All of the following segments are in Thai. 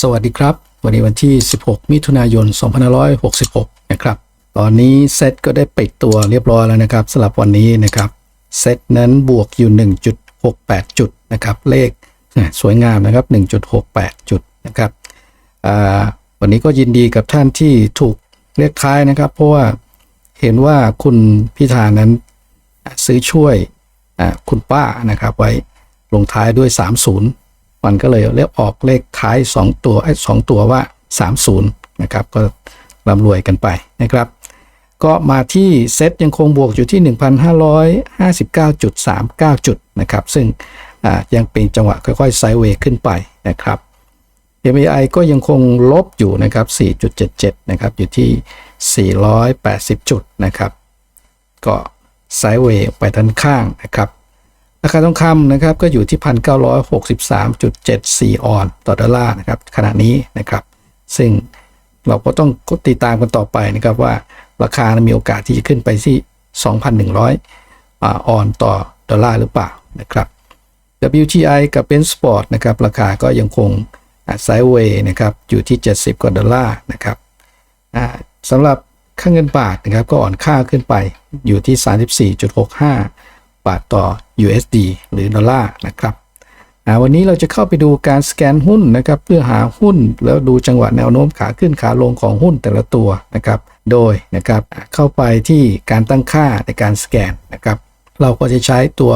สวัสดีครับ วันนี้วันที่ 16 มิถุนายน 2566 นะครับ ตอนนี้เซตก็ได้ปิดตัวเรียบร้อยแล้วนะครับสำหรับวันนี้นะครับ เซตนั้นบวกอยู่ 1.68 จุดนะครับ เลขสวยงามนะครับ 1.68 จุดนะครับวันนี้ก็ยินดีกับท่านที่ถูกเลขท้ายนะครับ เพราะว่าเห็นว่าคุณพิธานั้นซื้อช่วยคุณป้านะครับไว้ลงท้ายด้วย 30 มันก็เลยเรียกออกเลขท้าย 2 ตัวไอ้สองตัวว่า 30 นะครับ ก็ร่ำรวยกันไปนะครับ ก็มาที่เซตยังคงบวกอยู่ที่ 1,559.39 จุดนะครับ ซึ่งยังเป็นจังหวะค่อยๆไซด์เวย์ขึ้นไปนะครับ MAI ก็ยังคงลบอยู่นะครับ 4.77 นะครับ อยู่ที่ 480 จุดนะครับ ก็ไซด์เวย์ไปด้านข้างนะครับ ราคาทองคำนะครับก็อยู่ที่ 1,963.74 ออนซ์ต่อดอลลาร์นะครับขณะนี้นะครับ ซึ่งเราก็ต้องติดตามกันต่อไปนะครับว่าราคามีโอกาสที่จะขึ้นไปที่ 2,100 อออนซ์ต่อดอลลาร์หรือเปล่านะครับ WTI กับ Ben Sport นะครับราคาก็ยังคงไซด์เวย์นะครับอยู่ที่ 70 กว่าดอลลาร์นะครับสำหรับค่าเงินบาทนะครับก็อ่อนค่าขึ้นไปอยู่ที่ 34.65 บาทต่อ USD หรือดอลลาร์นะครับวันนี้เราจะเข้าไปดูการสแกนหุ้นนะครับเพื่อหาหุ้นแล้วดูจังหวะแนวโน้มขาขึ้นขาลงของหุ้นแต่ละตัวนะครับโดยนะครับเข้าไปที่การตั้งค่าในการสแกนนะครับเราก็จะใช้ตัว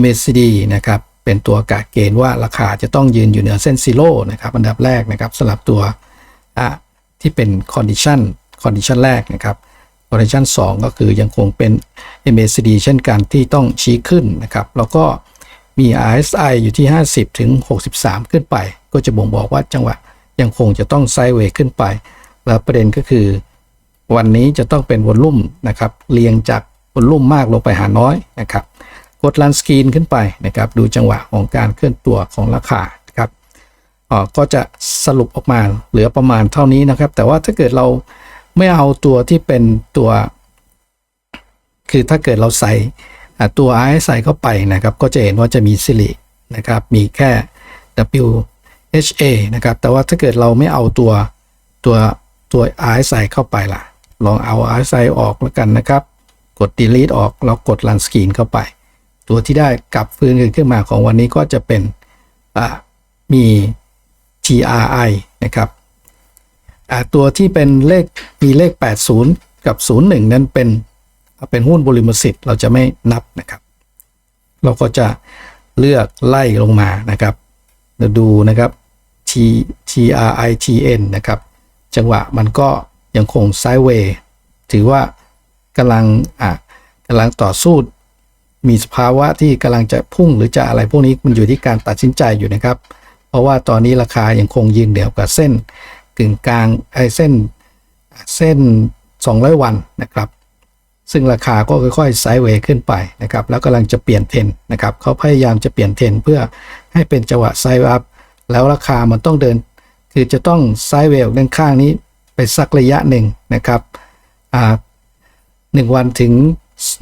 MACD นะครับเป็นตัวกะเกณฑ์ว่าราคาจะต้องยืนอยู่เหนือเส้นซีโร่นะครับอันดับแรกนะครับสำหรับตัวที่เป็น condition condition แรกนะครับ condition 2 ก็คือยังคงเป็น MACD เช่นกันที่ต้องชี้ขึ้นนะครับ แล้วก็มี RSI อยู่ที่ 50 ถึง 63 ขึ้นไป ก็จะบ่งบอกว่าจังหวะยังคงจะต้องไซด์เวย์ขึ้นไป แล้วประเด็นก็คือ วันนี้จะต้องเป็นวอลลุ่มนะครับเรียงจากวอลลุ่มมากลงไปหาน้อยนะครับกดลันสกรีนขึ้นไปนะครับดูจังหวะของการเคลื่อนตัวของราคาครับก็จะสรุปออกมาเหลือประมาณเท่านี้นะครับ แต่ว่าถ้าเกิดเรา ไม่เอาตัวที่เป็นตัว คือถ้าเกิดเราใส่ตัว RSI เข้าไปนะครับ ก็จะเห็นว่าจะมีสิรินะครับ มีแค่ WHA นะครับ แต่ว่าถ้าเกิดเราไม่เอาตัวตัวตัว RSI เข้าไปล่ะ ลองเอา RSI ออกแล้วกันนะครับ กด delete ออกแล้วกด run screen เข้าไป ตัวที่ได้กลับฟื้นขึ้นมาของวันนี้ก็จะเป็นมี GRI นะครับ ตัวที่เป็นเลขมีเลข 80 กับ 01 นั้นเป็นเป็นหุ้นบริมสิทธิ์เราจะไม่นับนะครับ เราก็จะเลือกไล่ลงมานะครับเราดูนะครับ T TRI TN นะครับ จังหวะมันก็ยังคงไซด์เวย์ถือว่ากำลังอะกำลังต่อสู้มีสภาวะที่กำลังจะพุ่งหรือจะอะไรพวกนี้มันอยู่ที่การตัดสินใจอยู่นะครับ เพราะว่าตอนนี้ราคายังคงยืนเดี่ยวกับเส้น กึ่งกลางไอเส้นเส้น 200 วันนะครับ ซึ่งราคาก็ค่อยๆไซด์เวย์ขึ้นไปนะครับ แล้วกำลังจะเปลี่ยนเทรนนะครับเขาพยายามจะเปลี่ยนเทรนเพื่อให้เป็นจังหวะไซด์อัพแล้วราคามันต้องเดิน คือจะต้องไซด์เวย์ด้านข้างนี้ไปสักระยะหนึ่งนะครับอ่าหนึ่งวันถึง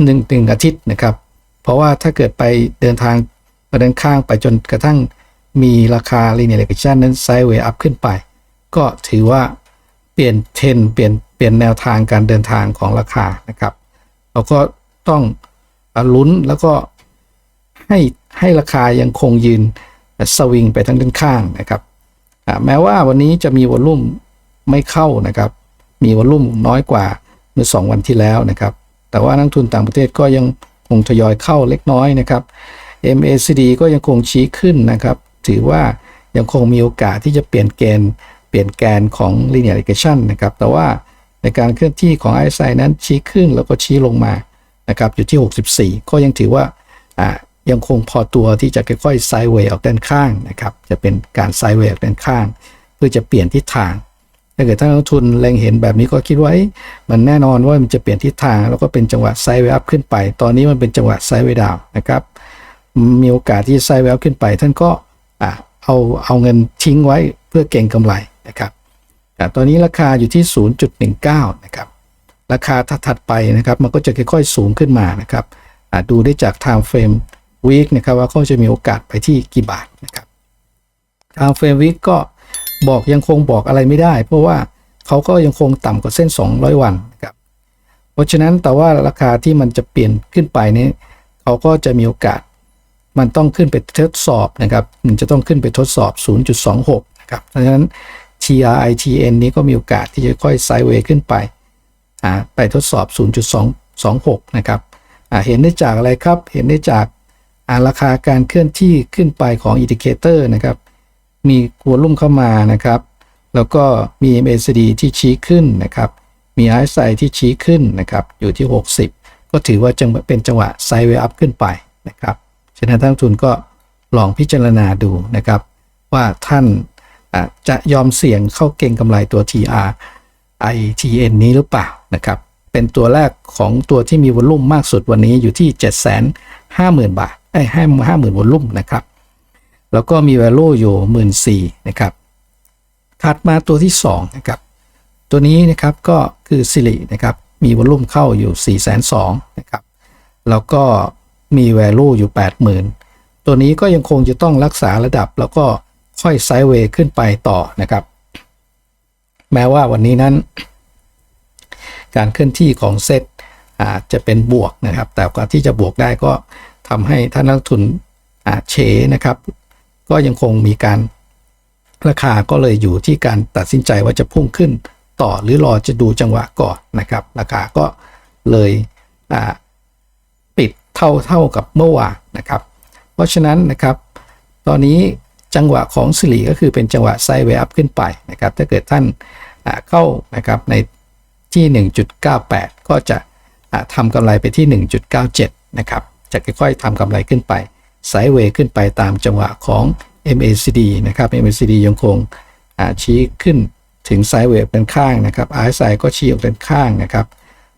หนึ่งถึงอาทิตย์นะครับ เพราะว่าถ้าเกิดไปเดินทางไปด้านข้างไปจนกระทั่งมีราคา linear regression นั้น sideways up ขึ้นไป ก็ถือว่าเปลี่ยนเทรนเปลี่ยนเปลี่ยนแนวทางการเดินทางของราคานะครับ เราก็ต้องลุ้นแล้วก็ให้ให้ราคายังคงยืนสวิงไปทั้งด้านข้างนะครับแม้ว่าวันนี้จะมีวอลุ่มไม่เข้านะครับ มีวอลุ่มน้อยกว่าเมื่อ 2 วันที่แล้วนะครับ แต่ว่านักทุนต่างประเทศก็ยังคงทยอยเข้าเล็กน้อยนะครับ MACD ก็ยังคงชี้ขึ้นนะครับ ถือว่ายังคงมีโอกาสที่จะเปลี่ยนเกณฑ์ เปลี่ยนแกนของ linear regression นะครับ แต่ว่าในการเคลื่อนที่ของ RSI นั้นชี้ขึ้นแล้วก็ชี้ลงมานะครับอยู่ที่ 64 ก็ยังถือว่ายังคงพอตัวที่จะค่อยๆไซด์เวย์ออกด้านข้างนะครับ จะเป็นการไซด์เวย์ออกด้านข้าง เพื่อจะเปลี่ยนทิศทาง ถ้าเกิดท่านนักทุนเล็งเห็นแบบนี้ก็คิดว่ามันแน่นอนว่ามันจะเปลี่ยนทิศทาง แล้วก็เป็นจังหวะไซด์เวย์อัพขึ้นไป ตอนนี้มันเป็นจังหวะไซด์เวย์ดาวนะครับ มีโอกาสที่ไซด์เวย์อัพขึ้นไป ท่านก็อเอาเอาเงินทิ้งไว้เพื่อเก็งกำไร นะครับอ่ตอนนี้ราคาอยู่ที่ 0.19 นะครับราคาถัดไปนะครับมันก็จะค่อยๆสูงขึ้นมานะครับดูได้จาก time frame week นะครับว่าเขาจะมีโอกาสไปที่กี่บาทนะครับทางเฟรมวิกก็บอกยังคงบอกอะไรไม่ได้ เพราะว่าเขาก็ยังคงต่ำกว่าเส้น 200 วันนะครับเพราะฉะนั้นแต่ว่าราคาที่มันจะเปลี่ยนขึ้นไปนี้เขาก็จะมีโอกาส มันต้องขึ้นไปทดสอบนะครับ มันจะต้องขึ้นไปทดสอบ 0.26 นะครับเพราะฉะนั้น TRITN นี้ก็มีโอกาสที่จะค่อยไซด์เวย์ขึ้นไปอ่าไปทดสอบ 0.226 นะครับอ่าเห็นได้จากอะไรครับ เห็นได้จากอ่าราคาการเคลื่อนที่ขึ้นไปของอินดิเคเตอร์นะครับ มีกลัวลุ่มเข้ามานะครับ แล้วก็มี MACD ที่ชี้ขึ้นนะครับ มี RSI ที่ชี้ขึ้นนะครับ อยู่ที่ 60 ก็ถือว่าจังเป็นจังหวะไซด์เวย์อัพขึ้นไปนะครับ ฉะนั้นท่านทุนก็ลองพิจารณาดูนะครับ ว่าท่าน จะยอมเสี่ยงเข้าเก่งกำไรตัว TR ITN นี้หรือเปล่านะครับ เป็นตัวแรกของตัวที่มีวอลุ่มมากสุดวันนี้อยู่ที่ 750,000 บาทไอ้ห้าห้าหมื่นวอลุ่มนะครับ แล้วก็มี value อยู่หมื่นสี่นะครับ ถัดมาตัวที่2นะครับ ตัวนี้นะครับก็คือสิรินะครับ มีวอลุ่มเข้าอยู่4 2 0 0 0นะครับ แล้วก็มี value อยู่ 80,000 ตัวนี้ก็ยังคงจะต้องรักษาระดับแล้วก็ ค่อยไซด์เวย์ขึ้นไปต่อนะครับ แม้ว่าวันนี้นั้น การเคลื่อนที่ของเซตอาจจะเป็นบวกนะครับ แต่กว่าที่จะบวกได้ก็ทำให้ท่านนักทุนอาเฉนะครับ ก็ยังคงมีการราคาก็เลยอยู่ที่การตัดสินใจว่าจะพุ่งขึ้นต่อหรือรอจะดูจังหวะก่อนนะครับ ราคาก็เลยปิดเท่าเท่ากับเมื่อวานนะครับ เพราะฉะนั้นนะครับ ตอนนี้ จังหวะของสิริก็คือเป็นจังหวะไซด์เวย์อัพขึ้นไปนะครับถ้าเกิดท่านเข้านะครับในที่ 1.98 ก็จะอ่าทำกำไรไปที่ 1.97 นะครับ จะค่อยๆทำกำไรขึ้นไปไซด์เวย์ขึ้นไปตามจังหวะของ MACD นะครับ MACD ยังคงชี้ขึ้นถึงไซด์เวย์เป็นข้างนะครับ RSI ก็ชี้ออกเป็นข้างนะครับ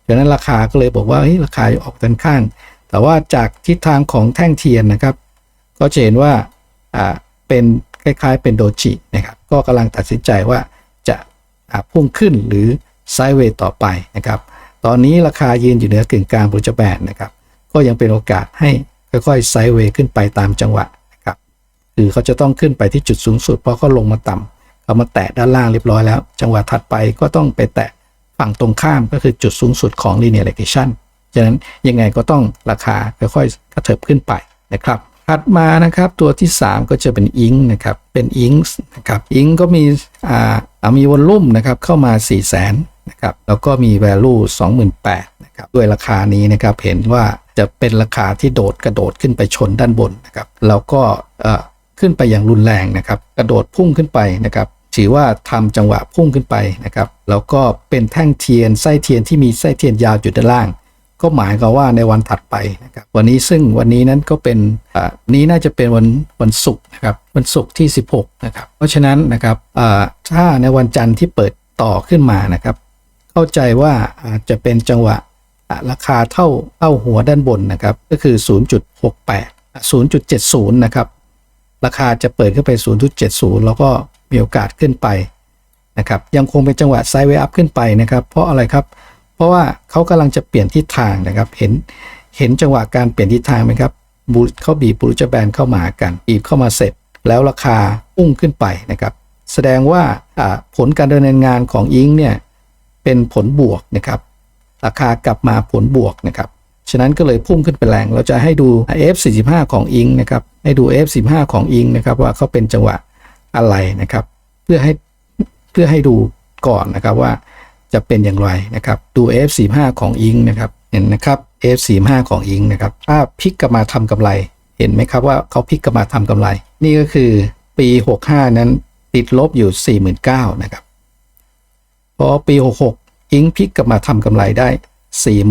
ดังนั้นราคาก็เลยบอกว่าเฮ้ยราคาออกเป็นข้าง แต่ว่าจากทิศทางของแท่งเทียนนะครับ ก็จะเห็นว่า เป็นคล้ายๆ เป็นโดจินะครับ ก็กำลังตัดสินใจว่าจะพุ่งขึ้นหรือไซด์เวย์ต่อไปนะครับ ตอนนี้ราคายืนอยู่เหนือกึ่งกลางบริจแบนนะครับ ก็ยังเป็นโอกาสให้ค่อยๆไซด์เวย์ขึ้นไปตามจังหวะนะครับ คือเขาจะต้องขึ้นไปที่จุดสูงสุด เพราะเขาลงมาต่ำเขามาแตะด้านล่างเรียบร้อยแล้ว จังหวะถัดไปก็ต้องไปแตะฝั่งตรงข้ามก็คือจุดสูงสุดของ linear regression ฉะนั้นยังไงก็ต้องราคาค่อยๆกระเถิบขึ้นไปนะครับ ถัดมานะครับตัวที่ 3 ก็จะเป็นอิงนะครับเป็นอิงนะครับอิงก็มีอ่ามีวอลลุ่มนะครับเข้ามา 4 0 0 0 0 0นะครับแล้วก็มี value 28,000นะครับด้วยราคานี้นะครับเห็นว่าจะเป็นราคาที่โดดกระโดดขึ้นไปชนด้านบนนะครับแล้วก็เอ่อขึ้นไปอย่างรุนแรงนะครับกระโดดพุ่งขึ้นไปนะครับถือว่าทำจังหวะพุ่งขึ้นไปนะครับแล้วก็เป็นแท่งเทียนไส้เทียนที่มีไส้เทียนยาวอยู่ด้านล่าง ก็หมายความว่าในวันถัดไปนะครับวันนี้ซึ่งวันนี้นั้นก็เป็นนี้น่าจะเป็นวันวันศุกร์นะครับวันศุกร์ที่ 16นะครับเพราะฉะนั้นนะครับถ้าในวันจันทร์ที่เปิดต่อขึ้นมานะครับ เข้าใจว่าอาจจะเป็นจังหวะราคาเท่าเท่าหัวด้านบนนะครับก็คือ 0.68 0.70 นะครับราคาจะเปิดขึ้นไป 0.70 แล้วก็มีโอกาสขึ้นไปนะครับยังคงเป็นจังหวะไซด์เวย์อัพขึ้นไปนะครับ เพราะอะไรครับเพราะว่าเขากำลังจะเปลี่ยนทิศทางนะครับ เห็นเห็นจังหวะการเปลี่ยนทิศทางไหมครับบูเขาบีบบูจแบนเข้ามากันบีบเข้ามาเสร็จ แล้วราคาพุ่งขึ้นไปนะครับ แสดงว่าอ่าผลการดำเนินงานของอิงเนี่ยเป็นผลบวกนะครับ ราคากลับมาผลบวกนะครับฉะนั้นก็เลยพุ่งขึ้นไปแรง เราจะให้ดู F45 ของอิงนะครับ ให้ดู F15 ของอิงนะครับว่าเขาเป็นจังหวะอะไรนะครับ เพื่อให้เพื่อให้ดูก่อนนะครับว่า จะเป็นอย่างไรนะครับดู F45 ของอิงนะครับเห็นนะครับ F45 ของอิงนะครับถ้าพลิกกลับมาทำกำไร เห็นไหมครับว่าเขาพลิกกลับมาทำกำไร นี่ก็คือปี 65 นั้นติดลบอยู่ 49,000นะครับพอปี 66 อิงพลิกกลับมาทำกำไรได้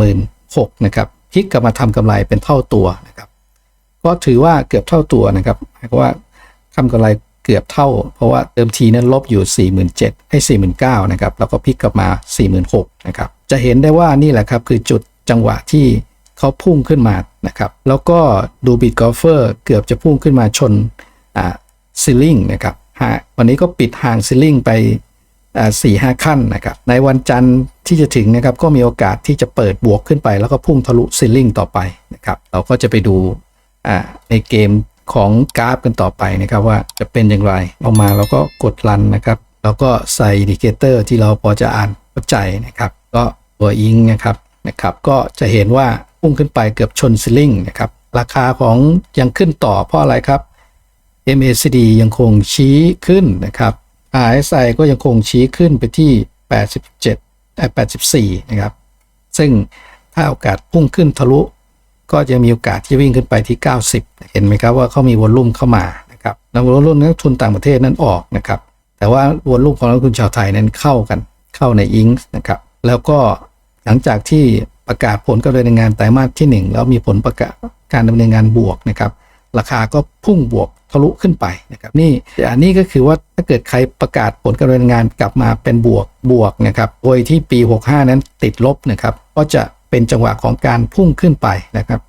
46,000นะครับพลิกกลับมาทำกำไรเป็นเท่าตัวนะครับก็ถือว่าเกือบเท่าตัวนะครับหมายความว่าทำกำไร เกือบเท่า เพราะว่าเดิมทีนั้นลบอยู่ 47,000ให้49,000นะครับแล้วก็พลิกกลับมา 46,000นะครับจะเห็นได้ว่านี่แหละครับคือจุดจังหวะที่เขาพุ่งขึ้นมานะครับแล้วก็ดูบิตกอล์เฟอร์เกือบจะพุ่งขึ้นมาชนอ่าซิลลิงนะครับฮะวันนี้ก็ปิดห่างซิลลิงไปสี่ห้าขั้นนะครับในวันจันทร์ที่จะถึงนะครับก็มีโอกาสที่จะเปิดบวกขึ้นไป แล้วก็พุ่งทะลุซีลลิงต่อไปนะครับเราก็จะไปดูอ่าในเกม ของกราฟกันต่อไปนะครับว่าจะเป็นอย่างไรออกมาเราก็กดรันนะครับแล้วก็ใส่อินดิเคเตอร์ที่เราพอจะอ่านเข้าใจนะครับ ก็ตัวอิงนะครับนะครับ ก็จะเห็นว่าพุ่งขึ้นไปเกือบชนซิลลิงนะครับ ราคาของยังขึ้นต่อเพราะอะไรครับ MACD ยังคงชี้ขึ้นนะครับ RSI ก็ยังคงชี้ขึ้นไปที่ 87เอ่อ84 นะครับ ซึ่งถ้าโอกาสพุ่งขึ้นทะลุ ก็จะมีโอกาสที่วิ่งขึ้นไปที่ 90 เห็นไหมครับว่าเขามีวอลลุ่มเข้ามานะครับแล้ววอลลุ่มนักทุนต่างประเทศนั้นออกนะครับแต่ว่าวอลลุ่มของนักทุนชาวไทยนั้นเข้ากันเข้าในอิงนะครับแล้วก็หลังจากที่ประกาศผลการดำเนินงานไตรมาสที่ 1 แล้วมีผลประกาศการดำเนินงานบวกนะครับราคาก็พุ่งบวกทะลุขึ้นไปนะครับนี่อันนี้ก็คือว่าถ้าเกิดใครประกาศผลการดำเนินงานกลับมาเป็นบวกบวกนะครับโดยที่ปี 65 นั้นติดลบนะครับก็จะ เป็นจังหวะของการพุ่งขึ้นไปนะครับ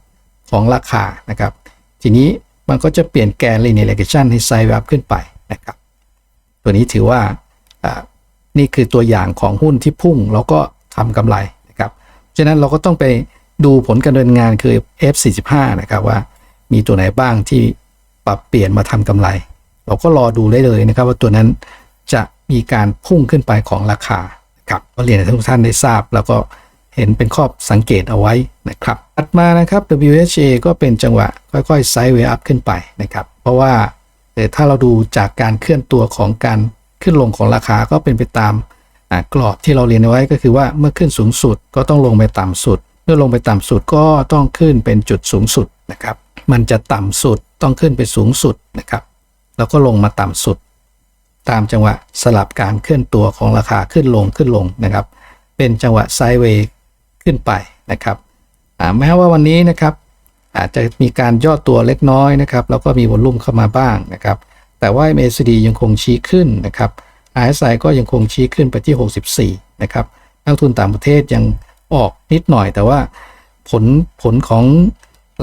ของราคานะครับ ทีนี้มันก็จะเปลี่ยนแกน linear regression ให้ไซด์อัพขึ้นไปนะครับ ตัวนี้ถือว่านี่คือตัวอย่างของหุ้นที่พุ่งแล้วก็ทำกำไรนะครับฉะนั้นเราก็ต้องไปดูผลการดำเนินงานคือ F45 นะครับว่ามีตัวไหนบ้างที่ปรับเปลี่ยนมาทำกำไร เราก็รอดูได้เลยนะครับ ว่าตัวนั้นจะมีการพุ่งขึ้นไปของราคาครับก็เรียนให้ทุกท่านได้ทราบแล้วก็ เห็นเป็นข้อสังเกตเอาไว้นะครับถัดมานะครับ WHA ก็เป็นจังหวะค่อยๆไซด์เวย์อัพขึ้นไปนะครับ เพราะว่าเอ่ถ้าเราดูจากการเคลื่อนตัวของการขึ้นลงของราคาก็เป็นไปตามกรอบที่เราเรียนเอาไว้ก็คือว่าเมื่อขึ้นสูงสุดก็ต้องลงไปต่ำสุด เมื่อลงไปต่ำสุดก็ต้องขึ้นเป็นจุดสูงสุดนะครับ มันจะต่ำสุดต้องขึ้นไปสูงสุดนะครับ แล้วก็ลงมาต่ำสุด ตามจังหวะสลับการเคลื่อนตัวของราคาขึ้นลงขึ้นลงนะครับ เป็นจังหวะไซด์เวย์ ขึ้นไปนะครับแม้ว่าวันนี้นะครับอาจจะมีการย่อตัวเล็กน้อยนะครับแล้วก็มีวอลลุ่มเข้ามาบ้างนะครับแต่ว่า MACD ยังคงชี้ขึ้นนะครับ RSI ก็ยังคงชี้ขึ้นไปที่ 64นะครับนักทุนต่างประเทศยังออกนิดหน่อย แต่ว่าผลผลของ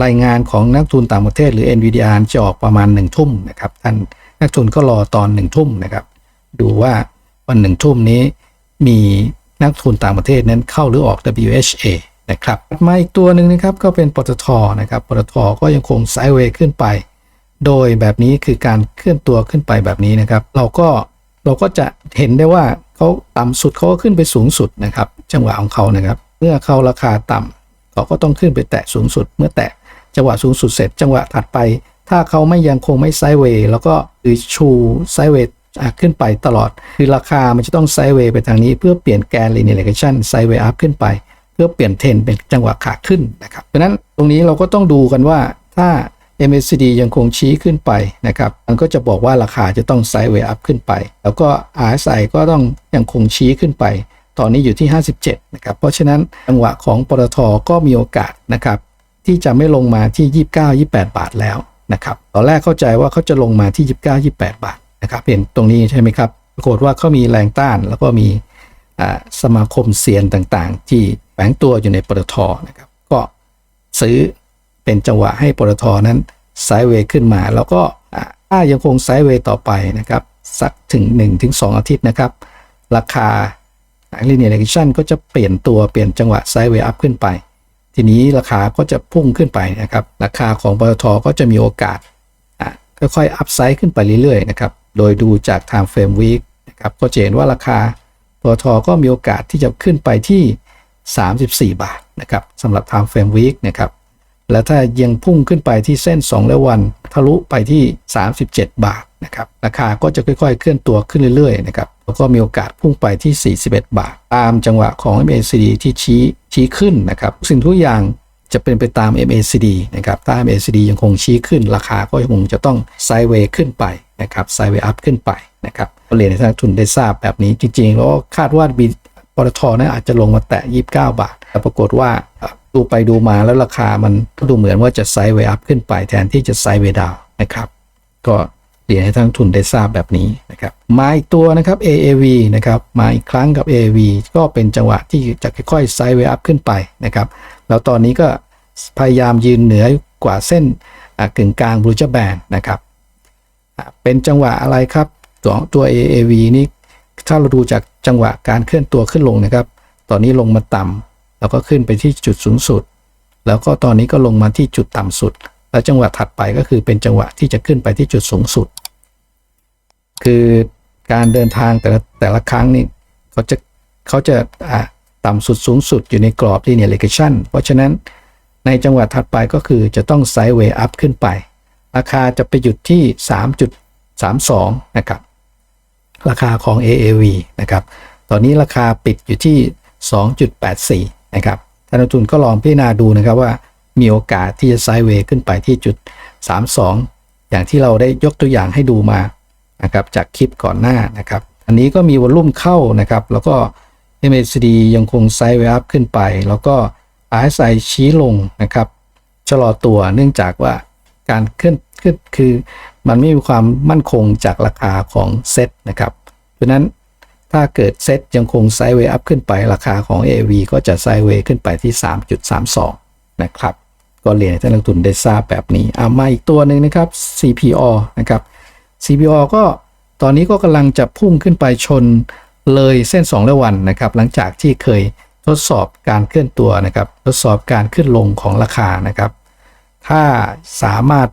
รายงานของนักทุนต่างประเทศ หรือ NVDR จะออกประมาณ1ทุ่มนะครับท่านนักทุนก็รอตอน1ทุ่มนะครับดูว่าวันหนึ่งทุ่มนี้มี นักทุนต่างประเทศนั้นเข้าหรือออก WHA นะครับมาอีกตัวหนึ่งนะครับก็เป็นปตทนะครับปตทก็ยังคงไซด์เวย์ขึ้นไป โดยแบบนี้คือการเคลื่อนตัวขึ้นไปแบบนี้นะครับ เราก็เราก็จะเห็นได้ว่าเขาต่ำสุดเขาก็ขึ้นไปสูงสุดนะครับจังหวะของเขานะครับ เมื่อเขาราคาต่ำเขาก็ต้องขึ้นไปแตะสูงสุด เมื่อแตะจังหวะสูงสุดเสร็จ จังหวะถัดไป ถ้าเขาไม่ยังคงไม่ไซด์เวย์แล้วก็หรือชูไซด์เวย์อะ ขึ้นไปตลอด คือราคามันจะต้องไซด์เวย์ไปทางนี้เพื่อเปลี่ยนแกน linear regression ไซด์เวย์อัพขึ้นไป เพื่อเปลี่ยนเทรนเป็นจังหวะขาขึ้นนะครับเพราะนั้นตรงนี้เราก็ต้องดูกันว่าถ้า MACD ยังคงชี้ขึ้นไปนะครับ มันก็จะบอกว่าราคาจะต้องไซด์เวย์อัพขึ้นไป แล้วก็ RSI ก็ต้องยังคงชี้ขึ้นไป ตอนนี้อยู่ที่ 57 นะครับ เพราะฉะนั้นจังหวะของปตทก็มีโอกาสนะครับ ที่จะไม่ลงมาที่ 29 28 บาทแล้วนะครับ ตอนแรกเข้าใจว่าเขาจะลงมาที่ 29 28 บาท นะครับเห็นตรงนี้ใช่ไหมครับปรากฏว่าเขามีแรงต้านแล้วก็มีสมาคมเซียนต่างๆ ที่แฝงตัวอยู่ในปตทนะครับ ก็ซื้อเป็นจังหวะให้ปตทนั้นไซด์เวย์ขึ้นมา แล้วก็ถ้ายังคงไซด์เวย์ต่อไปนะครับ สักถึง 1-2 อาทิตย์นะครับ ราคา linear regression ก็จะเปลี่ยนตัวเปลี่ยนจังหวะไซด์เวย์อัพขึ้นไป ทีนี้ราคาก็จะพุ่งขึ้นไปนะครับ ราคาของปตทก็จะมีโอกาสอะค่อยๆอัพไซด์ขึ้นไปเรื่อยๆนะครับ โดยดูจาก time frame week นะครับก็จะเห็นว่าราคาปตทก็มีโอกาสที่จะขึ้นไปที่ 34 บาทนะครับสำหรับ time frame week นะครับแล้วถ้ายังพุ่งขึ้นไปที่เส้น 2 และวันทะลุไปที่ 37 บาทนะครับราคาก็จะค่อยๆ เคลื่อนตัวขึ้นเรื่อยๆนะครับแล้วก็มีโอกาสพุ่งไปที่ 41 บาท ตามจังหวะของ MACD ที่ชี้ชี้ขึ้นนะครับสิ่งทุกอย่างจะเป็นไปตาม MACD นะครับถ้า MACD ยังคงชี้ขึ้น ราคาก็คงจะต้องไซด์เวย์ขึ้นไป นะครับไซด์เวย์อัพขึ้นไปนะครับก็เรียนให้ทานนักทุนได้ทราบแบบนี้จริงๆ แล้วคาดว่าบีปตทนั้นอาจจะลงมาแตะ 29 บาท แต่ปรากฏว่าดูไปดูมาแล้วราคามันดูเหมือนว่าจะไซด์เวย์อัพขึ้นไปแทนที่จะไซด์เวย์ดาวนะครับก็เรียนให้ท่านนักทุนได้ทราบแบบนี้นะครับมาอีกตัวนะครับ AAV นะครับมาอีกครั้งกับ AAV ก็เป็นจังหวะที่จะค่อยๆไซด์เวย์อัพขึ้นไปนะครับแล้วตอนนี้ก็พยายามยืนเหนือกว่าเส้นกึ่งกลางบรูจแบนนะครับ เป็นจังหวะอะไรครับตัวตัว AAV นี่ถ้าเราดูจากจังหวะการเคลื่อนตัวขึ้นลงนะครับ ตอนนี้ลงมาต่ำแล้วก็ขึ้นไปที่จุดสูงสุด แล้วก็ตอนนี้ก็ลงมาที่จุดต่ำสุด แล้วจังหวะถัดไปก็คือเป็นจังหวะที่จะขึ้นไปที่จุดสูงสุด คือการเดินทางแต่ละแต่ละครั้งนี่เขาจะเขาจะอ่าต่ำสุดสูงสุดอยู่ในกรอบ linear regression เพราะฉะนั้นในจังหวะถัดไปก็คือจะต้องไซด์เวย์อัพขึ้นไป ราคาจะไปหยุดที่ 3.32 นะครับ ราคาของ AAV นะครับ ตอนนี้ราคาปิดอยู่ที่ 2.84 นะครับท่านนักทุนก็ลองพิจารณาดูนะครับว่ามีโอกาสที่จะไซด์เวย์ขึ้นไปที่จุด 32 อย่างที่เราได้ยกตัวอย่างให้ดูมานะครับจากคลิปก่อนหน้านะครับ อันนี้ก็มีวอลลุ่มเข้านะครับ แล้วก็ MACD ยังคงไซด์เวย์อัพขึ้นไป แล้วก็ RSI ชี้ลงนะครับชะลอตัวเนื่องจากว่าการขึ้นขึ้น คือมันไม่มีความมั่นคงจากราคาของเซ็ตนะครับ เพราะนั้นถ้าเกิดเซ็ตยังคงไซด์เวย์อัพขึ้นไปราคาของ AV ก็จะไซด์เวย์ขึ้นไปที่ 3.32 นะครับ ก็เรียนให้ท่านนักลงทุนได้ทราบแบบนี้เอามาอีกตัวหนึ่งนะครับ CPO นะครับ CPO ก็ตอนนี้ก็กำลังจะพุ่งขึ้นไปชนเลยเส้น2ระวันนะครับ หลังจากที่เคยทดสอบการเคลื่อนตัวนะครับ ทดสอบการขึ้นลงของราคานะครับ ถ้าสามารถ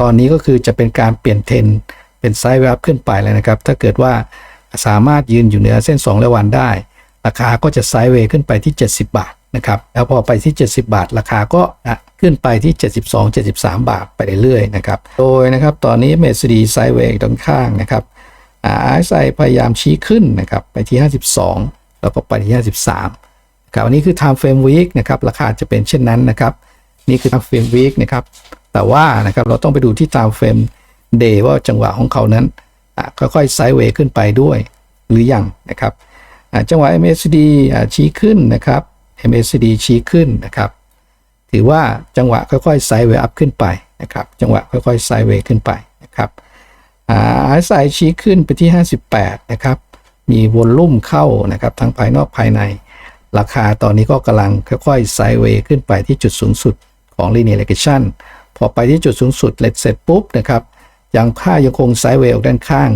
ตอนนี้ก็คือจะเป็นการเปลี่ยนเทรนเป็นไซด์เวฟขึ้นไปเลยนะครับ ถ้าเกิดว่าสามารถยืนอยู่เหนือเส้น2ระวันได้ ราคาก็จะไซด์เวย์ขึ้นไปที่ 70 บาทนะครับ แล้วพอไปที่ 70 บาท ราคาก็ขึ้นไปที่ 72 73 บาทไปเรื่อยๆนะครับ โดยนะครับตอนนี้เมสดีไซด์เวย์ด้านข้างนะครับอ่า RSI พยายามชี้ขึ้นนะครับไปที่ 52 แล้วก็ไปที่ 53ครับอันนี้คือ time frame week นะครับราคาจะเป็นเช่นนั้นนะครับ นี่คือ time frame week นะครับ แต่ว่านะครับเราต้องไปดูที่ time frame day ว่าจังหวะของเขานั้นค่อยๆไซด์เวย์ขึ้นไปด้วยหรือยังนะครับจังหวะ MACD ชี้ขึ้นนะครับ MACD ชี้ขึ้นนะครับ ถือว่าจังหวะค่อยๆไซด์เวย์อัพขึ้นไปนะครับ จังหวะค่อยๆไซด์เวย์ขึ้นไปนะครับอาสายชี้ขึ้นไปที่ 58 นะครับ มีวอลลุ่มเข้านะครับทั้งภายนอกภายใน ราคาตอนนี้ก็กำลังค่อยๆไซด์เวย์ขึ้นไปที่จุดสูงสุดของ linear regression อไปที่จุดสูงสุดเลทเสร็จปุ๊บนะครับยังค่ายังคงไซด์เวย์ออกด้านข้าง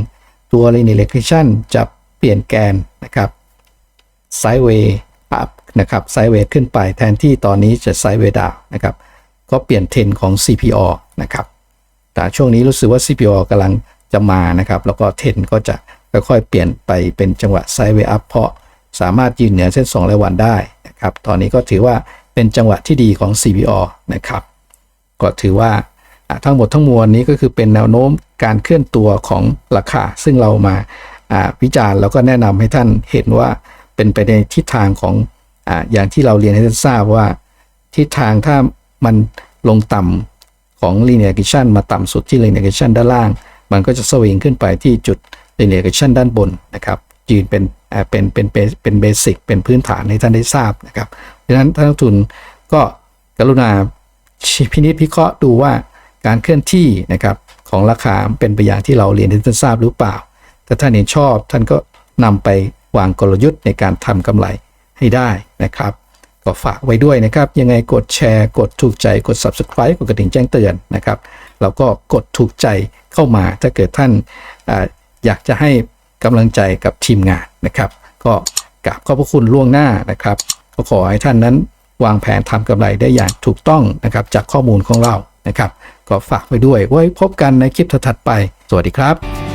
ตัว linear regression จะเปลี่ยนแกนนะครับไซด์เวย์อัพนะครับไซด์เวย์ขึ้นไปแทนที่ตอนนี้จะไซด์เวย์ดาวนะครับก็เปลี่ยนเทรนของ CPO นะครับแต่ช่วงนี้รู้สึกว่า CPO กำลังจะมานะครับ แล้วก็เทรนก็จะค่อยๆเปลี่ยนไปเป็นจังหวะไซด์เวย์อัพเพราะสามารถยืนเหนือเส้น2รายวันได้นะครับตอนนี้ก็ถือว่าเป็นจังหวะที่ดีของ CPO นะครับ ก็ถือว่าทั้งหมดทั้งมวลนี้ก็คือเป็นแนวโน้มการเคลื่อนตัวของราคา ซึ่งเรามาวิจารณ์แล้วก็แนะนำให้ท่านเห็นว่าเป็นไปในทิศทางของออย่างที่เราเรียนให้ท่านทราบว่า ทิศทางถ้ามันลงต่ำของ linear regression มาต่ำสุดที่ linear regression ด้านล่าง มันก็จะสวิงขึ้นไปที่จุด linear regression ด้านบนนะครับยืนเป็นเป็นเป็นเป็นเบสิกเป็นพื้นฐานให้ท่านได้ทราบนะครับดังนั้นท่านนักลงทุนก็กรุณา พินิจพิเคราะห์ดูว่าการเคลื่อนที่นะครับของราคาเป็นไปอย่างที่เราเรียนให้ท่านทราบหรือเปล่า ถ้าท่านเห็นชอบท่านก็นำไปวางกลยุทธ์ในการทำกำไรให้ได้นะครับ ก็ฝากไว้ด้วยนะครับ ยังไงกดแชร์กดถูกใจกด subscribe กดกระดิ่งแจ้งเตือนนะครับแล้วก็กดถูกใจเข้ามา ถ้าเกิดท่านออยากจะให้กำลังใจกับทีมงานนะครับ ก็กราบขอบพระคุณล่วงหน้านะครับก็ขอให้ท่านนั้น วางแผนทำกำไรได้อย่างถูกต้องนะครับจากข้อมูลของเรานะครับ ก็ฝากไว้ด้วยไว้พบกันในคลิปถัดไป สวัสดีครับ